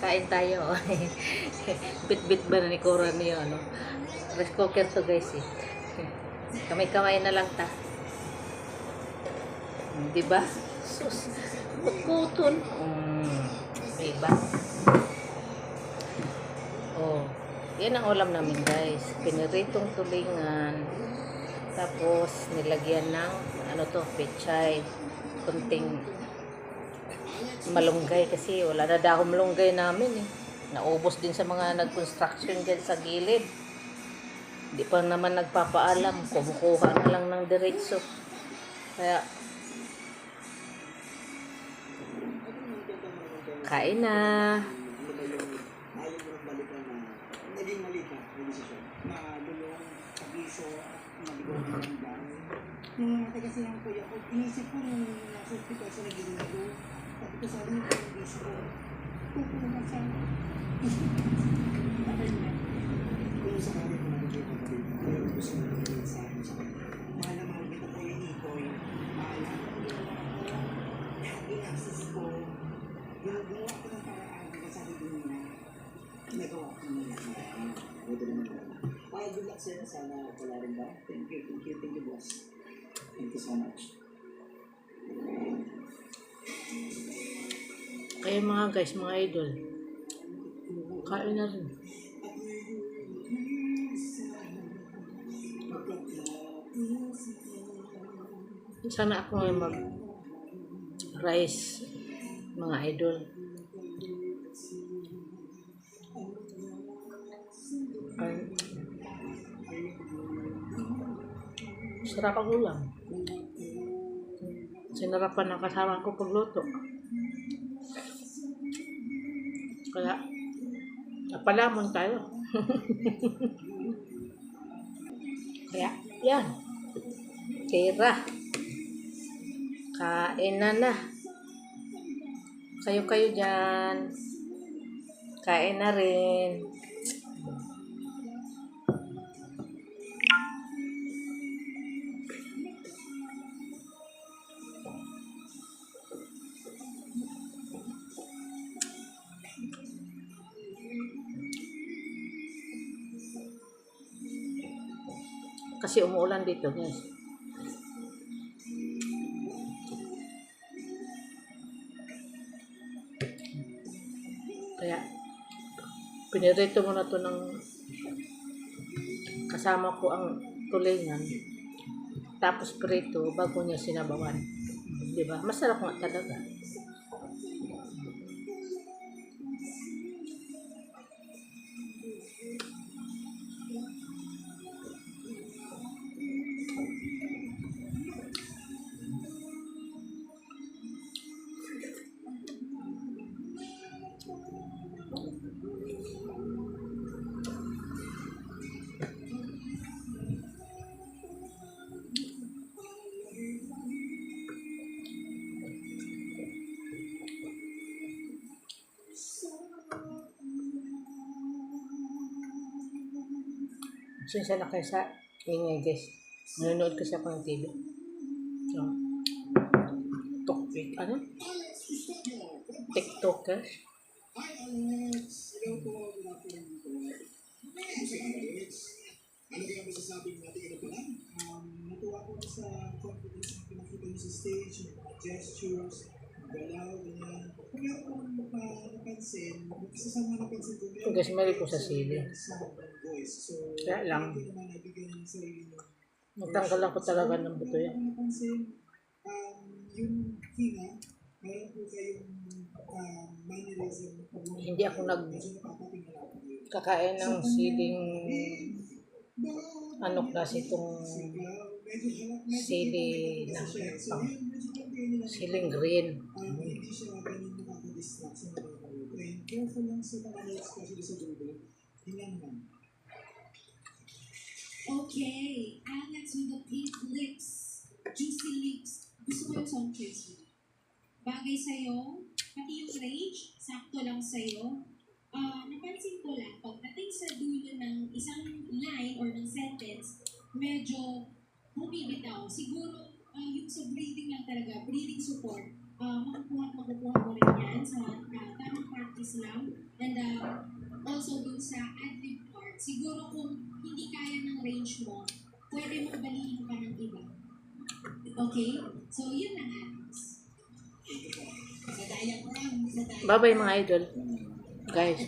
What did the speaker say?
Kain tayo. Bit-bit ba na ni Cora niyo, ano? Rice cooker to guys eh. Kamay-kamay na lang ta. Hmm, Di ba? Sus. Kuton. Mm. Di ba? Oh. Yan ang ulam namin guys. Piniritong tulingan. Tapos nilagyan ng ano to, pechay. Kunting malunggay kasi wala na daw malunggay namin eh. Naubos din sa mga nag-construction dyan sa gilid. Hindi pa naman nagpapaalam. Kumukuha na lang ng diretso. Kaya, kain na. naging mali ka maligaw na lang dahil. Nung namatay kasi ang kuya ko, inisip ko nung nasa hospital sa naging Thank you, thank you, thank you, boss. Thank you so much. Kaya mga guys, mga idol. Kain na rin. Sana ako may mag rice mga idol. Ay, sarap ang ulam. Sinarapan ng kasama ko pagluto. Kaya, napalamon tayo. Kaya, yan. Tira. Kain na na. Kayo-kayo dyan. Kain na rin. Kasi umuulan dito, guys. Kaya, pinirito mo na to ng kasama ko ang tulingan. Tapos prito bago niya sinabawan. Di ba? Masarap nga talaga. Sinsya na kayo sa ingay guys. Nanonood kasi ako ng TV. So, Tokpik, ano? TikToker. Ano kaya masasabing natin ano pala? Um, natuwa sa confidence na pinakita niyo sa gestures, Kasi mali ko sa sili. Kaya lang. Nagtanggal ako talaga ng buto yan. Hindi ako nag-. Kakain ng siling ano klase itong sili na siling green. Um, hindi siya ganun nakaka-distract sa mga nanonood. And careful lang sa notes, especially sa dulo. Hinga naman. Okay, Alex with the pink lips, juicy lips. Gusto ko yung song choice mo. Bagay sa'yo, pati yung range, sakto lang sa'yo. Ah, napansin ko lang, pagdating sa dulo ng isang line or ng sentence, medyo bumibitaw. Siguro, ah, yung sa breathing lang talaga, breathing support, ah, makukuha at makukuha mo rin yan sa practice lang. And uh, also dun sa ad-lib part, siguro kung hindi kaya ng range mo, pwede mong balihin pa ng iba. Okay? So, yun sa diagram. Bye-bye mga idol. Guys,